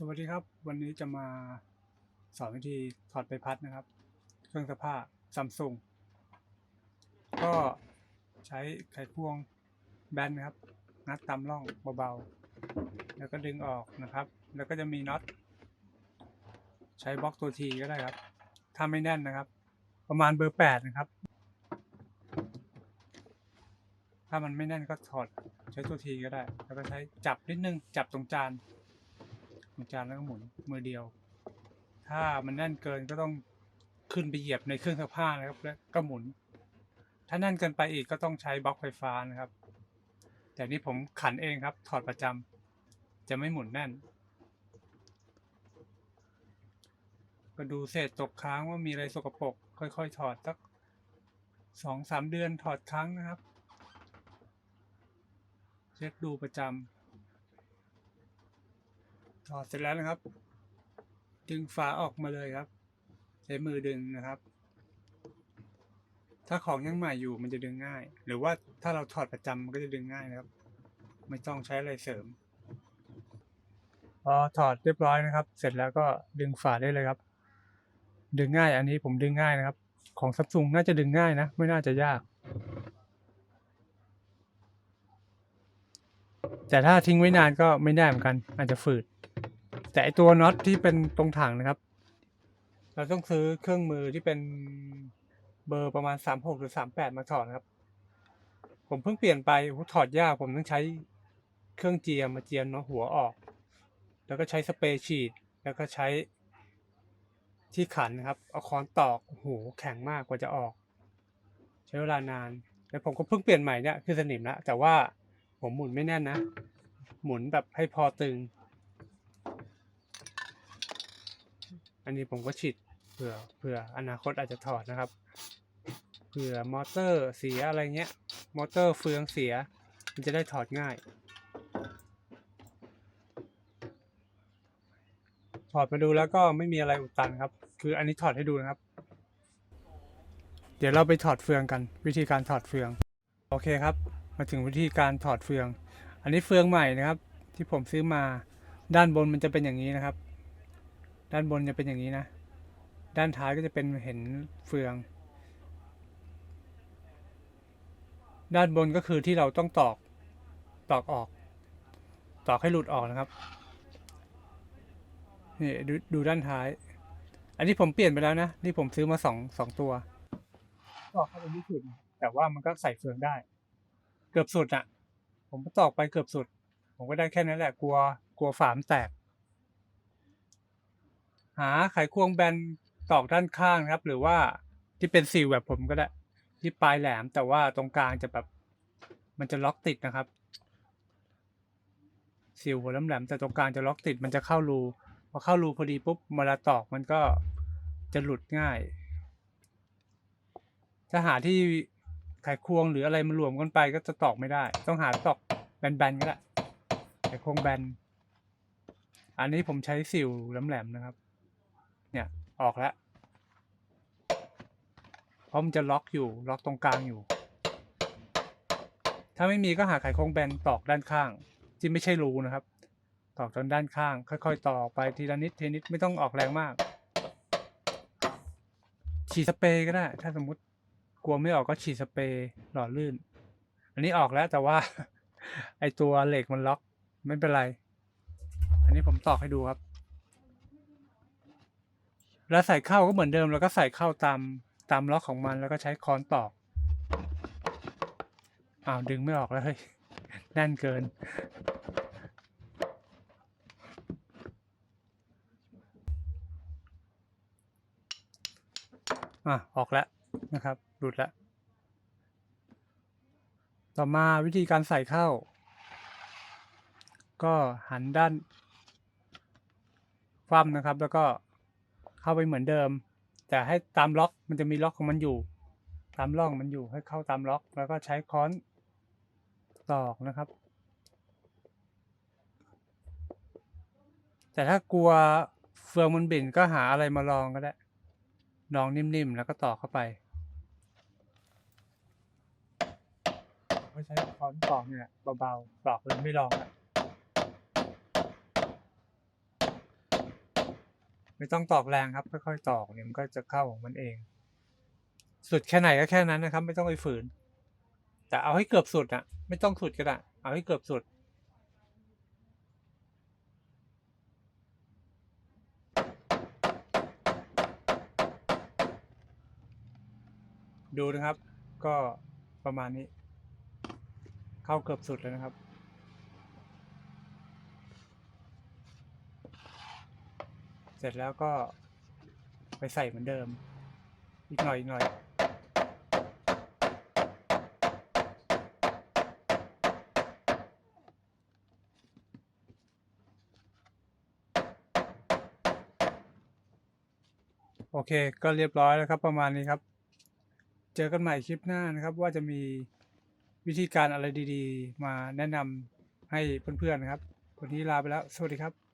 สวัสดีครับ วันนี้จะมาสอนวิธีถอดใบพัดนะครับ เครื่องซักผ้าซัมซุงก็ใช้ไขควงแบนนะครับงัดตามร่องเบาๆ แล้วก็ดึงออกนะครับ แล้วก็จะมีน็อตใช้บล็อกตัวทีก็ได้ครับ ถ้าไม่แน่นนะครับ ประมาณเบอร์แปดนะครับ ถ้ามันไม่แน่นก็ถอดใช้ตัวทีก็ได้ แล้วก็ใช้จับนิดนึงจับตรงจาน ตรงจานแล้วก็หมุนมือเดียว ถ้ามันแน่นเกินก็ต้องขึ้นไปเหยียบในเครื่องซักผ้านะครับ แล้วก็หมุน ถ้าแน่นเกินไปอีกก็ต้องใช้บล็อกไฟฟ้านะครับ แต่นี่ผมขันเองครับ ถอดประจำจะไม่หมุนแน่น ก็ดูเศษตกค้างว่ามีอะไรสกปรกค่อยๆ ถอดสักสองสามเดือนถอดครั้งนะครับ เช็คดูประจำ ถอดเสร็จแล้วนะครับ ดึงฝาออกมาเลยครับ ใช้มือดึงนะครับ ถ้าของยังใหม่อยู่มันจะดึงง่าย หรือว่าถ้าเราถอดประจำมันก็จะดึงง่ายนะครับ ไม่ต้องใช้อะไรเสริม พอถอดเรียบร้อยนะครับ เสร็จแล้วก็ดึงฝาได้เลยครับ ดึงง่ายอันนี้ผมดึงง่ายนะครับ ของซัมซุงน่าจะดึงง่ายนะ ไม่น่าจะยากแต่ถ้าทิ้งไว้นานก็ไม่ได้เหมือนกัน อาจจะฝืด แต่ตัวน็อตที่เป็นตรงถังนะครับ เราต้องซื้อเครื่องมือที่เป็นเบอร์ประมาณสามหกหรือสามแปดมาถอดครับ ผมเพิ่งเปลี่ยนไปถอดยากผมต้องใช้เครื่องเจียมาเจียนเนาะหัวออก แล้วก็ใช้สเปรย์ฉีด แล้วก็ใช้ที่ขันนะครับ เอาค้อนตอกโหแข็งมากกว่าจะออก ใช้เวลานาน แล้วผมก็เพิ่งเปลี่ยนใหม่เนี่ยคือสนิมแล้วแต่ว่าผมหมุนไม่แน่นนะ หมุนแบบให้พอตึง อันนี้ผมก็ฉีดเผื่อเผื่ออนาคตอาจจะถอดนะครับเผื่อมอเตอร์เสียอะไรเงี้ย มอเตอร์เฟืองเสีย มันจะได้ถอดง่าย ถอดมาดูแล้วก็ไม่มีอะไรอุดตันครับ คืออันนี้ถอดให้ดูนะครับ เดี๋ยวเราไปถอดเฟืองกัน วิธีการถอดเฟือง โอเคครับ มาถึงวิธีการถอดเฟือง อันนี้เฟืองใหม่นะครับ ที่ผมซื้อมาด้านบนมันจะเป็นอย่างนี้นะครับ ด้านบนจะเป็นอย่างนี้นะ ด้านท้ายก็จะเป็นเห็นเฟือง ด้านบนก็คือที่เราต้องตอก ตอกออก ตอกให้หลุดออกนะครับ นี่ดูดูด้านท้าย อันนี้ผมเปลี่ยนไปแล้วนะ นี่ผมซื้อมาสองสองตัวตอกเข้าไปที่สุด แต่ว่ามันก็ใส่เฟืองได้ เกือบสุดอะผมตอกไปเกือบสุด ผมก็ได้แค่นั้นแหละ กลัว กลัวฝามแตก หาไขควงแบนตอกด้านข้างนะครับ หรือว่าที่เป็นซีลแบบผมก็ได้ ที่ปลายแหลมแต่ว่าตรงกลางจะแบบ มันจะล็อกติดนะครับซีลหัวแหลมๆแต่ตรงกลางจะล็อกติดมันจะเข้ารูพอเข้ารูพอดีปุ๊บเวลาตอกมันก็จะหลุดง่าย ถ้าหาที่ไขควงหรืออะไรมารวมกันไปก็จะตอกไม่ได้ ต้องหาตอกแบนๆก็ได้ไขควงแบน อันนี้ผมใช้สิวแหลมๆนะครับ เนี่ยออกแล้วเพราะมันจะล็อกอยู่ล็อกตรงกลางอยู่ ถ้าไม่มีก็หาไขควงแบนตอกด้านข้าง ที่ไม่ใช่รูนะครับ ตอกจนด้านข้าง ค่อย ๆ ตอกไปทีละนิดทีนิดไม่ต้องออกแรงมาก ฉีดสเปรย์ก็ได้ ถ้าสมมติกลัวไม่ออกก็ฉีดสเปรย์หล่อลื่น อันนี้ออกแล้วแต่ว่า ไอตัวเหล็กมันล็อกไม่เป็นไร อันนี้ผมตอกให้ดูครับ แล้วใส่เข้าก็เหมือนเดิมแล้วก็ใส่เข้าตามตามล็อกของมันแล้วก็ใช้ค้อนตอกอ้าวดึงไม่ออกแล้วเฮ้ยแน่นเกิน อะออกแล้วนะครับหลุดแล้วต่อมาวิธีการใส่เข้า ก็หันด้านคว่ำนะครับแล้วก็ เข้าไปเหมือนเดิม แต่ให้ตามล็อกมันจะมีล็อกของมันอยู่ ตามร่องมันอยู่ให้เข้าตามล็อก แล้วก็ใช้ค้อนตอกนะครับ แต่ถ้ากลัวเฟืองมันบิ่นก็หาอะไรมาลองก็ได้ลองนิ่มๆแล้วก็ตอกเข้าไปไม่ใช้ค้อนตอกเนี่ยเบาๆตอกเลยไม่ลองอะ ไม่ต้องตอกแรงครับ ค่อยๆตอกเนี่ยมันก็จะเข้าของมันเอง สุดแค่ไหนก็แค่นั้นนะครับ ไม่ต้องไปฝืน แต่เอาให้เกือบสุดอะไม่ต้องสุดก็ได้เอาให้เกือบสุดดูนะครับ ก็ประมาณนี้ เข้าเกือบสุดแล้วนะครับ เสร็จแล้วก็ไปใส่เหมือนเดิม อีกหน่อยอีกหน่อย โอเคก็เรียบร้อยแล้วครับประมาณนี้ครับ เจอกันใหม่คลิปหน้านะครับว่าจะมีวิธีการอะไรดีๆ มาแนะนำให้เพื่อนๆนะครับ วันนี้ลาไปแล้ว สวัสดีครับ